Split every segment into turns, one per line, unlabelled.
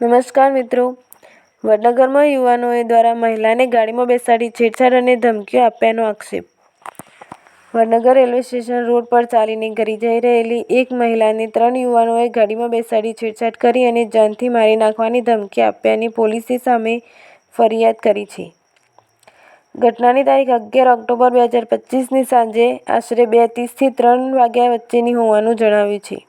નમસ્કાર મિત્રો. વડનગરમાં યુવાનોએ દ્વારા મહિલાને ગાડીમાં બેસાડી છેડછાડ અને ધમકીઓ આપ્યાનો આક્ષેપ. વડનગર રેલવે સ્ટેશન રોડ પર ચાલીને ઘરે જઈ રહેલી એક મહિલાને ત્રણ યુવાનોએ ગાડીમાં બેસાડી છેડછાડ કરી અને જાનથી મારી નાખવાની ધમકી આપ્યાની પોલીસે સામે ફરિયાદ કરી છે. ઘટનાની તારીખ અગિયાર ઓક્ટોબર બે હજાર પચીસની સાંજે આશરે બે ત્રીસથી ત્રણ વાગ્યા વચ્ચેની હોવાનું જણાવ્યું છે.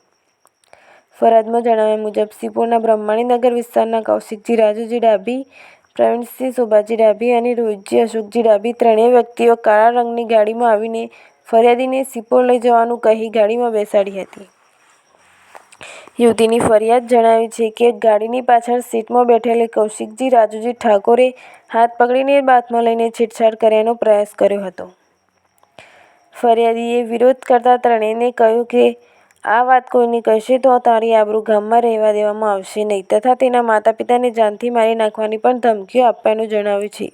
ફરિયાદમાં જણાવ્યા મુજબ, સિપોરના બ્રહ્માણીનગર વિસ્તારના કૌશિકજી, રાજુજી ડાભી, પ્રવીણસિંહ શોભાજી ડાભી અને રોહિતજી અશોકજી ડાભી ત્રણેય વ્યક્તિઓ કાળા રંગની ગાડીમાં આવીને ફરિયાદીને સિપોર લઈ જવાનું કહી ગાડીમાં બેસાડી હતી. યુવતીની ફરિયાદ જણાવી છે કે, ગાડીની પાછળ સીટમાં બેઠેલી કૌશિકજી, રાજુજી ઠાકોરે હાથ પકડીને બાથમાં લઈને છેડછાડ કર્યાનો પ્રયાસ કર્યો હતો. ફરિયાદીએ વિરોધ કરતા ત્રણેયને કહ્યું કે આ વાત કોઈને કહેશે તો તારી આબરૂ ગામમાં રહેવા દેવામાં આવશે નહીં. તથા તેના માતા પિતાને જાનથી મારી નાખવાની પણ ધમકીઓ આપવાનું જણાવ્યું છે.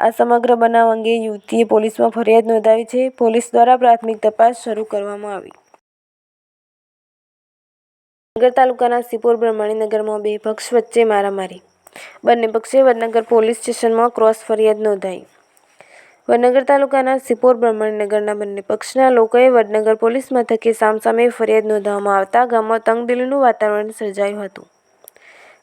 આ સમગ્ર બનાવ અંગે યુવતીએ પોલીસમાં ફરિયાદ નોંધાવી છે. પોલીસ દ્વારા પ્રાથમિક તપાસ શરૂ કરવામાં આવી. નગર તાલુકાના સિપોર બ્રહ્મણીનગરમાં બે પક્ષ વચ્ચે મારામારી. બંને પક્ષે વડનગર પોલીસ સ્ટેશનમાં ક્રોસ ફરિયાદ નોંધાઈ. વડનગર તાલુકાના સિપોર બ્રહ્મણનગરના બંને પક્ષના લોકોએ વડનગર પોલીસ મથકે સામસામે ફરિયાદ નોંધાવવામાં આવતા ગામમાં તંગદિલીનું વાતાવરણ સર્જાયું હતું.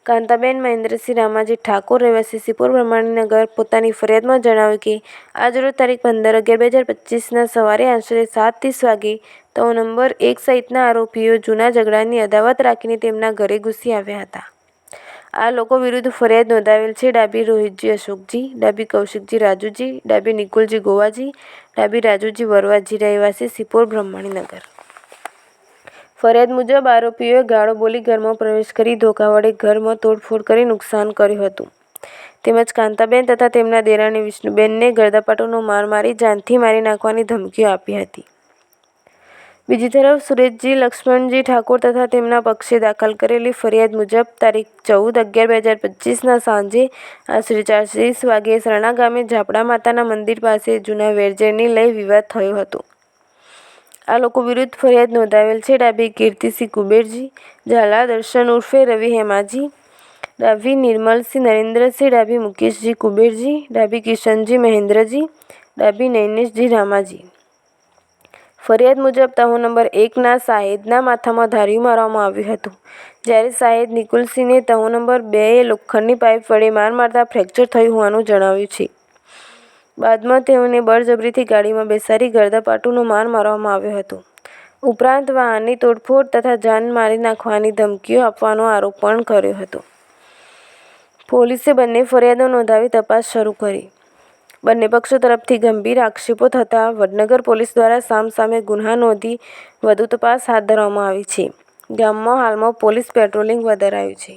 કાંતાબેન મહેન્દ્રસિંહ રામાજી ઠાકોર રહેવાસી સિપોર બ્રહ્મણનગર પોતાની ફરિયાદમાં જણાવ્યું કે, આજરોજ તારીખ પંદર અગિયાર બે હજાર પચીસના સવારે આશરે સાત ત્રીસ વાગે તો નંબર એક સહિતના આરોપીઓ જૂના ઝઘડાની અદાવત રાખીને તેમના ઘરે ઘૂસી આવ્યા હતા. આ લોકો વિરુદ્ધ ફરિયાદ નોંધાવેલ છે. ડાબી રોહિતજી અશોકજી, ડાબી કૌશિકજી રાજુજી, ડાબી નિકુલજી ગોવાજી, ડાબી રાજુજી વરવાજી રહેવાસી સિપોર બ્રહ્માણીનગર. ફરિયાદ મુજબ આરોપીઓએ ગાળો બોલી ઘરમાં પ્રવેશ કરી ધોકા વડે ઘરમાં તોડફોડ કરી નુકસાન કર્યું હતું. તેમજ કાંતાબેન તથા તેમના દેરાણી વિષ્ણુબેનને ગરદાપાટોનો માર મારી જાનથી મારી નાખવાની ધમકીઓ આપી હતી. બીજી તરફ સુરેશજી, લક્ષ્મણજી ઠાકોર તથા તેમના પક્ષે દાખલ કરેલી ફરિયાદ મુજબ તારીખ ચૌદ અગિયાર બે હજાર પચીસના સાંજે આશરે ચારત્રીસ વાગે સરણા ગામે ઝાપડા માતાના મંદિર પાસે જૂના વેરજેરને લઈ વિવાદ થયો હતો. આ લોકો વિરુદ્ધ ફરિયાદ નોંધાવેલ છે ડાબી કીર્તિસિંહ કુબેરજી, ઝાલા દર્શન ઉર્ફે રવિ હેમાજી, ડાભી નિર્મલસિંહ નરેન્દ્રસિંહ, ડાભી મુકેશજી કુબેરજી, ડાભી કિશનજી મહેન્દ્રજી, ડાભી નૈનેશજી રામાજી. ફરિયાદ મુજબ તહો નંબર એકના સાહેદના માથામાં ધાર્યું મારવામાં આવ્યું હતું. જ્યારે સાહેદ નિકુલસિંહને તહો નંબર બેએ લોખંડની પાઇપ વડે માર મારતા ફ્રેક્ચર થયું હોવાનું જણાવ્યું છે. બાદમાં તેઓને બળજબરીથી ગાડીમાં બેસાડી ગરદાપાટુનો માર મારવામાં આવ્યો હતો. ઉપરાંત વાહનની તોડફોડ તથા જાન મારી નાખવાની ધમકીઓ આપવાનો આરોપ પણ કર્યો હતો. પોલીસે બંને ફરિયાદો નોંધાવી તપાસ શરૂ કરી. બંને પક્ષો તરફથી ગંભીર આક્ષેપો થતાં વડનગર પોલીસ દ્વારા સામસામે ગુન્હા નોંધી વધુ તપાસ હાથ ધરવામાં આવી છે. ગામમાં હાલમાં પોલીસ પેટ્રોલિંગ વધારાયું છે.